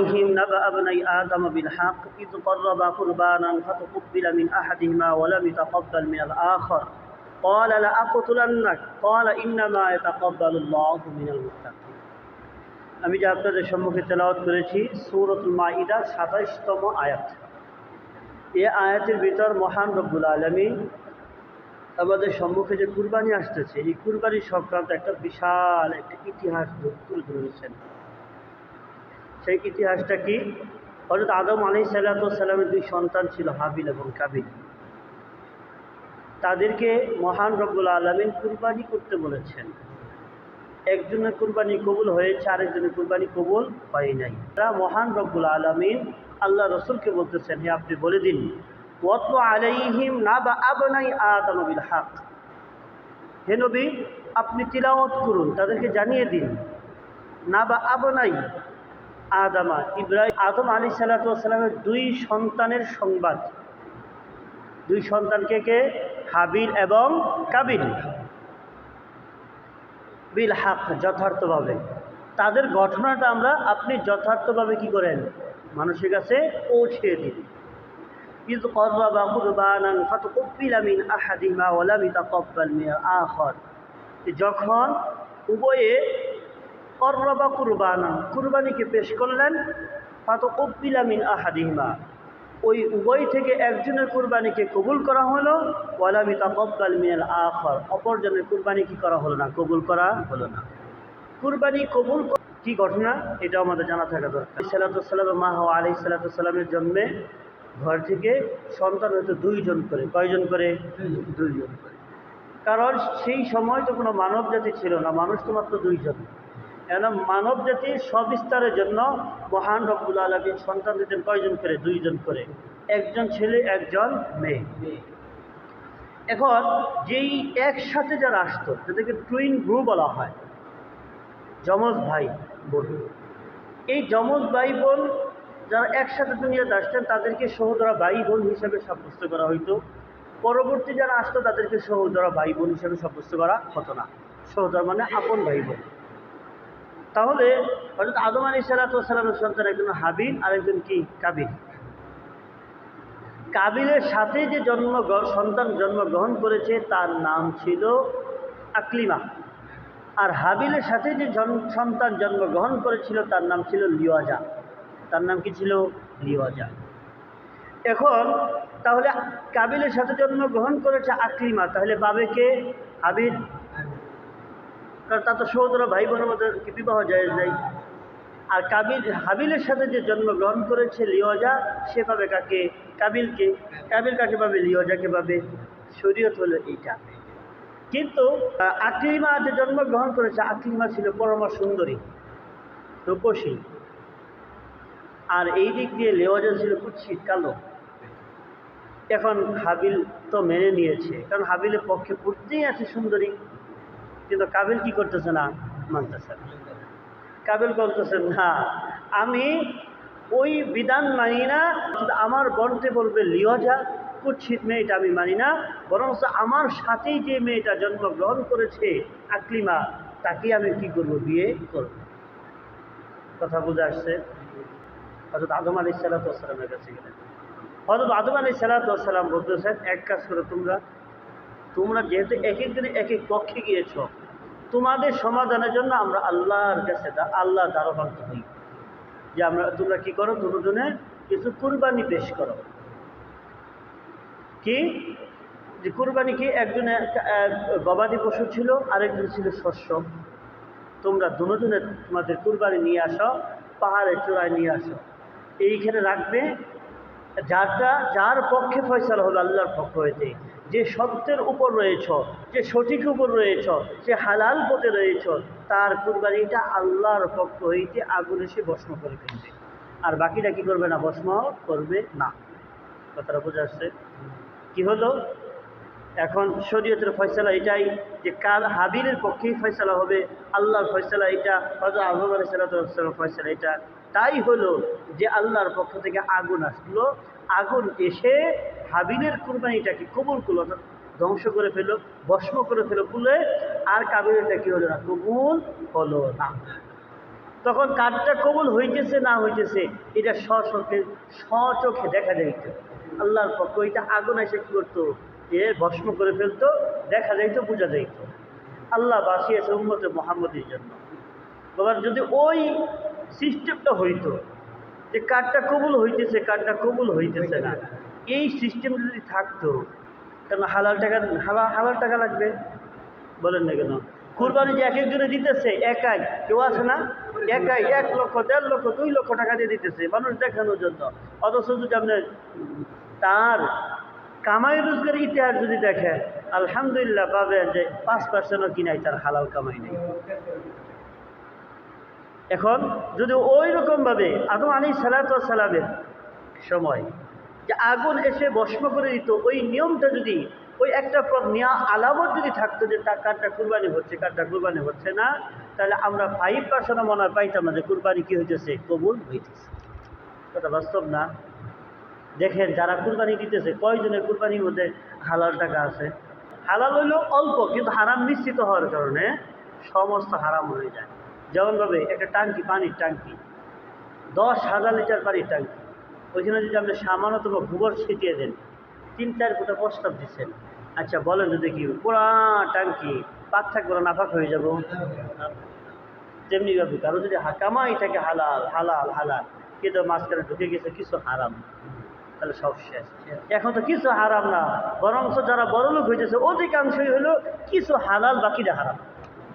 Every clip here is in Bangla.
عليهم نبأ ابني آدم بالحق إذ قربا قربانا فتقبل من أحدهما ولم يتقبل من الآخر قال لأقتلنك قال إنما يتقبل الله من المتقين আমি যে আপনাদের সম্মুখে তেলাওয়াত করেছি সৌরতুল মাইদা সাতাইশতম আয়াত এই আয়াতের ভিতর মহান রব্বুল আলমী আমাদের সম্মুখে যে কুরবানি আসতেছে এই কুরবানি সংক্রান্ত একটা বিশাল একটা ইতিহাস তুলে ধরেছেন সেই ইতিহাসটা কি? হজরত আদম আলি সাল্লামের দুই সন্তান ছিল হাবিল এবং কাবিল। তাদেরকে মহান রব্বুল আলমিন কুরবানি করতে বলেছেন। একজনের কুরবানি কবুল হয়েছে, আরেকজনের কুরবানি কবুল হয় নাই। তারা মহান রব্বুল আলমিন আল্লাহ রসুলকে বলতেছেন, হে আপনি বলে দিন, ওয়াতলু আলাইহিম না বা আবনাই আদমবিল হাক। হে নবী, আপনি তিলাওয়াত করুন, তাদেরকে জানিয়ে দিন না বা আবনাই আদামা ইব্রাহিম, আদম আলী সাল্লাতামের দুই সন্তানের সংবাদ। দুই সন্তানকে কে হাবিল এবং কাবিল। বিল হাক, যথার্থভাবে। তাদের ঘটনাটা আমরা আপনি যথার্থভাবে কি করেন? মানুষের কাছে পৌঁছে দিন। ওলামিতা কব্বাল যখন উভয়ে কর্রবা কুরবানা। কুরবানিকে পেশ করলেন? ফাতকব্বিলা মিন আহাদিহিমা। ওই উভয় থেকে একজনের কুরবানিকে কবুল করা হলো ওয়ালামি তাকব্বাল মিনাল আখর। অপরজনের কুরবানি কি করা হলো না? কবুল করা হলো না। কুরবানি কবুল কি ঘটনা? এটা আমাদের জানা থাকা দরকার। সালাতাম মাহ আলি সালাতামের জন্মে ঘর থেকে সন্তান হয়তো দুইজন করে। কয়জন করে? দুইজন করে। কারণ সেই সময় তো কোনো মানব জাতি ছিল না। মানুষ তো মাত্র দুইজন। কেন মানব জাতির সবিস্তারের জন্য মহান রব্বুল আলমী সন্তান দিতেন কয়জন করে? দুইজন করে। একজন ছেলে, একজন মেয়ে। এখন যেই একসাথে যারা আসতো, তাদেরকে টুইন গ্রুপ বলা হয়। যমজ ভাই বোন। এই যমজ ভাই বোন যারা একসাথে দুনিয়াতে আসতেন, তাদেরকে সহোদরা ভাই বোন হিসেবে সাব্যস্ত করা হইতো। পরবর্তী যারা আসতো, তাদেরকে সহোদরা ভাই বোন হিসেবে সাব্যস্ত করা হতো না। সহোদরা মানে আপন ভাই বোন। তাহলে হয়তো আদম আলী সালাতামের সন্তান একজন হাবিল আর একজন কি? কাবিল। কাবিলের সাথে যে জন্ম সন্তান জন্মগ্রহণ করেছে, তার নাম ছিল আকলিমা। আর হাবিলের সাথে যে সন্তান জন্মগ্রহণ করেছিল, তার নাম ছিল লিওয়াজা। তার নাম কি ছিল? লিওয়াজা। এখন তাহলে কাবিলের সাথে জন্মগ্রহণ করেছে আকলিমা, তাহলে পাবে কে হাবিল কারণ তা তো সহোদর ভাই বোনের মধ্যে বিবাহ যায় নাই। আর কাবিল, হাবিলের সাথে যে জন্মগ্রহণ করেছে লিওজা, সে পাবে কাকে? কাবিলকে। কাবিল কাকে পাবে? লিওজাকে পাবে। শরীয়ত হলো এইটা। কিন্তু আকলিমা যে জন্মগ্রহণ করেছে, আকলিমা ছিল পরমা সুন্দরী, রূপসী। আর এই দিক দিয়ে লেওয়াজা ছিল কুৎসিত, কালো। এখন হাবিল তো মেনে নিয়েছে, কারণ হাবিলের পক্ষে পড়তেই আছে সুন্দরী। কিন্তু কাবিল কি করতেছে না? মানতেছে কাবিল করতেছে না, আমি ওই বিধান মানি না আমার বলতে বলবে লিওজা কুৎসিত মেয়েটা আমি মানি না বরং আমার সাথেই যে মেয়েটা জন্মগ্রহণ করেছে, আকলিমা, তাকে আমি কি করব, বিয়ে করব? কথা বুঝে আসছে। হজরত আদম আলি সাল্লাতামের কাছে গেলেন। হজরত আদম আলি সাল্লাতাম বলতেছেন, এক কাজ করে তোমরা তোমরা যেহেতু এক একদিনে এক এক পক্ষে গিয়েছ তোমাদের সমাধানের জন্য আমরা আল্লাহর কাছে আল্লাহ দ্বারবান্ত হই। যে আমরা তোমরা কি করো? দুজনে কিছু কুরবানি পেশ করো। কি? যে কুরবানি কি? একজনে গবাদি পশু ছিল, আরেকজন ছিল শস্য। তোমরা দুজনে তোমাদের কুরবানি নিয়ে আসো, পাহাড়ের চূড়ায় নিয়ে আসো। এইখানে রাখবে। যারটা যার পক্ষে ফয়সালা হলো আল্লাহর পক্ষ হইতে। যে সত্যের উপর রয়েছ, যে সঠিক উপর রয়েছ, যে হালাল পথে রয়েছ, তার কুরবানিটা আল্লাহর পক্ষ হইতে আগুন এসে ভস্ম করে ফেলবে। আর বাকিটা কি করবে না, ভস্ম করবে না। কথাটা বোঝা আসছে কি হলো? এখন শরীয়তের ফয়সলা এটাই যে কার হাবিলের পক্ষেই ফয়সলা হবে, আল্লাহর ফয়সলা এটা হয়তো আহম আলাই সাল্লাম ফয়সলা এটা। তাই হলো যে আল্লাহর পক্ষ থেকে আগুন আসলো। আগুন এসে হাবিলের কুরবানিটাকে কবুল করল অর্থাৎ ধ্বংস করে ফেলো ভস্ম করে ফেলো বলে আর কাবিলটা কি হলো না, কবুল হলো না। তখন কাজটা কবুল হইতেছে না হইতেছে, এটা স্বচোখে স্বচোখে দেখা যাইত। আল্লাহর পক্ষ এটা আগুন এসে কী করতো, এ ভস্ম করে ফেলতো, দেখা যাইতো, বোঝা যাইত। আল্লাহ বাসিয়েছে উম্মতে মোহাম্মদের জন্য। বাবার যদি ওই সিস্টেমটা হইতো, যে কাঠটা কবুল হইতেছে কার্ডটা কবুল হইতেছে না এই সিস্টেম যদি থাকতো কেন হালাল টাকা হালাল হালাল টাকা লাগবে। বলেন না কেন? কুরবানি যে এক একজনে দিতেছে, একাই। কেউ আছে না? একাই। এক লক্ষ, দেড় লক্ষ, দুই লক্ষ টাকা দিয়ে দিতেছে, মানুষ দেখানোর জন্য। অথচ যদি আপনি তার কামাই রোজগার ইতিহাস যদি দেখেন, আলহামদুলিল্লাহ পাবেন যে পাঁচ পার্সেন্টও কিনাই তার হালাল কামাই নেই। এখন যদি ওই রকমভাবে আদম আলী সালাতামের সময় যে আগুন এসে ভস্ম করে দিত ওই নিয়মটা যদি, ওই একটা নেওয়া আলামত যদি থাকতো যে তার কারটা কুরবানি হচ্ছে, কারটা কুরবানি হচ্ছে না, তাহলে আমরা ফাইভ পার্সেন্ট মনে হয় পাইতাম না যে কুরবানি কী হইতেছে? কবুল হইতেছে। কথা বাস্তব না? দেখেন, যারা কুরবানি দিতেছে, কয়জনের কুরবানির মধ্যে হালাল টাকা আছে? হালাল হইল অল্প, কিন্তু হারাম নিশ্চিত হওয়ার কারণে সমস্ত হারাম হয়ে যায়। যেমনভাবে একটা টাঙ্কি, পানির টাঙ্কি, দশ হাজার লিটার পানির টাঙ্কি। ওইখানে যদি আপনি সামান্যতম গোবর ছিটিয়ে দেন তিন চার ফুটা প্রস্তাব দিচ্ছেন। আচ্ছা বলেন তো দেখি পুরা টাঙ্কি পাক থাকবে না নাফাক হয়ে যাব। তেমনিভাবে কারও যদি হা- কামাই থাকে হালাল হালাল হালাল কিন্তু মাঝখানে ঢুকে গেছে কিছু হারাম তাহলে সব শেষ। এখন তো কিছু হারাম না বরংস যারা বড় লোক হইতেছে অধিকাংশই হলো কিছু হালাল বাকিটা হারাম।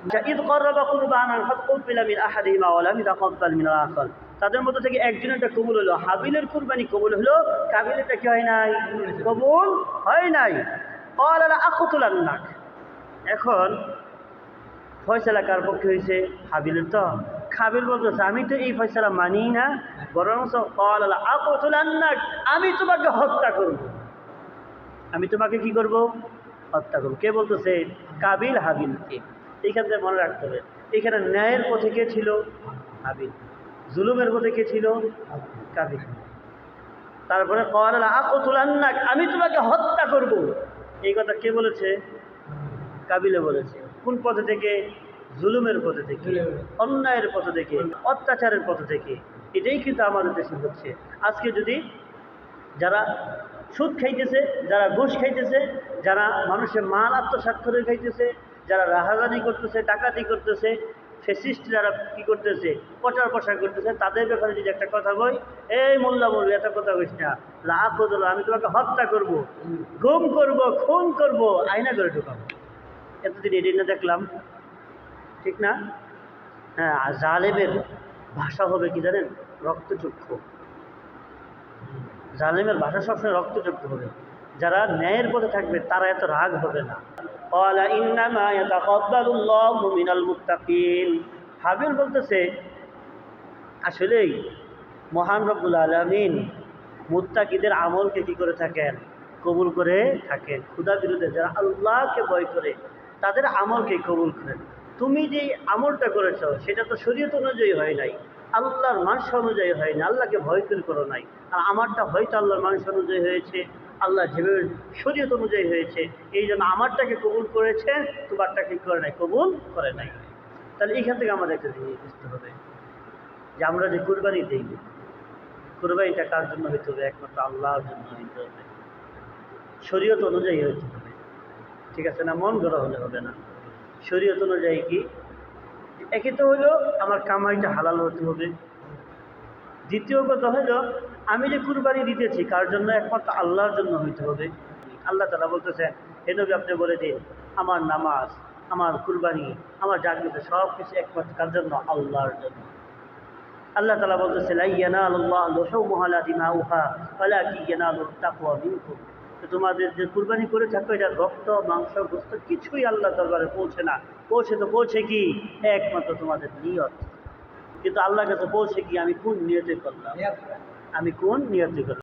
আচ্ছা, ঈদ করবা কুরবানান ফাতকুবিলা মিন আহাদিহিমা ওয়া লাম ইয়াতাকাব্বাল মিন আল-আখার তাদের মধ্যে থেকে একজনেরটা কবুল হলো। হাবিলের কুরবানি কবুল হলো কাবিলেরটা কি হয় নাই? কবুল হয় নাই। ক্বালা লা আখতুলান্নাক। এখন ফয়সালা কার পক্ষে হয়েছে? হাবিলের তো। খাবিল বলতেছে, আমি তো এই ফয়সালা মানি না, বরং ক্বালা আখতুলান্নাক, আমি তোমাকে হত্যা করব। আমি তোমাকে কি করব? হত্যা করব। কে বলতেছে? কাবিল হাবিলকে। এইখান থেকে মনে রাখতে হবে। এখানে ন্যায়ের পথে কে ছিল? হাবিল। জুলুমের পথে কে ছিল? কাবিল তারপরে আমি তোমাকে হত্যা করব। এই কথা কে বলেছে? কাবিলে বলেছে। কোন পথে থেকে? জুলুমের পথে থেকে, অন্যায়ের পথে থেকে, অত্যাচারের পথে থেকে। এটাই কিন্তু আমাদের দেশে হচ্ছে। আজকে যদি যারা সুদ খাইতেছে, যারা ঘুষ খাইতেছে, যারা মানুষের মাল আত্মসাৎ করে খাইতেছে, যারা রাহাজানি করতেছে, ডাকাতি করতেছে ফেসিস্ট যারা কি করতেছে, প্রচার প্রসার করতেছে, তাদের ব্যাপারে যদি একটা কথা বই এই মোল্লা বলবি, এত কথা কইস না। লাভ বদল আমি তোমাকে হত্যা করব, গুম করব, খুন করব, আয়না করে ঢুকাবো। এতদিন এটি না দেখলাম, ঠিক না? হ্যাঁ জালেমের ভাষা হবে কি জানেন? রক্তচক্ষু। জালেমের ভাষা সবসময় রক্তচক্ষু হবে। যারা ন্যায়ের পথে থাকবে, তারা এত রাগ হবে না। হাবিল বলতেছে, আসলেই মহান রব্বুল আলমিন মুত্তাকিদের আমলকে কি করে থাকেন? কবুল করে থাকেন। ক্ষুদা বিরুদ্ধে যারা আল্লাহকে ভয় করে, তাদের আমলকে কবুল করেন। তুমি যে আমলটা করেছ, সেটা তো শরীয়ত অনুযায়ী হয় নাই। আল্লাহর মানুষ অনুযায়ী হয় না আল্লাহকে ভয় করে করো নাই। আর আমারটা হয়তো আল্লাহর মানুষ অনুযায়ী হয়েছে। আল্লাহ যেভাবে শরীয়ত অনুযায়ী হয়েছে, এই জন্য আমারটাকে কবুল করেছে, তোমারটাকে করে নাই, কবুল করে নাই। তাহলে এইখান থেকে আমাদের একটা জিনিস বুঝতে হবে যে আমরা যে কুরবানি দিই, কুরবানিটা কার জন্য হইতে হবে? একমাত্র আল্লাহর জন্য হইতে হবে। শরীয়ত অনুযায়ী হইতে হবে। ঠিক আছে না? মন গড়া হলে হবে না। শরীয়ত অনুযায়ী কি? একে তো হলো, আমার কামাইটা হালাল হতে হবে। দ্বিতীয় কথা হলো আমি যে কুরবানি দিতেছি, কার জন্য? একমাত্র আল্লাহর জন্য হইতে হবে। আল্লাহ তালা বলতেছেন, হে নবী, আপনি বলে দিন, আমার নামাজ, আমার কুরবানি, আমার জাগ্রত সব কিছু একমাত্র কার জন্য? আল্লাহর জন্য। আল্লাহ তালা বলতেছে আল্লাহ তোমাদের যে কুরবানি করে থাকো, এটা রক্ত, মাংস, গোস্ত, কিছুই আল্লাহ দরবারে পৌঁছে না। পৌঁছে তো পৌঁছে কি? একমাত্র তোমাদের নিয়ত। কিন্তু আল্লাহর কাছে পৌঁছে কি? আমি কোন নিয়তে করলাম আমি কোন নিয়তে করলাম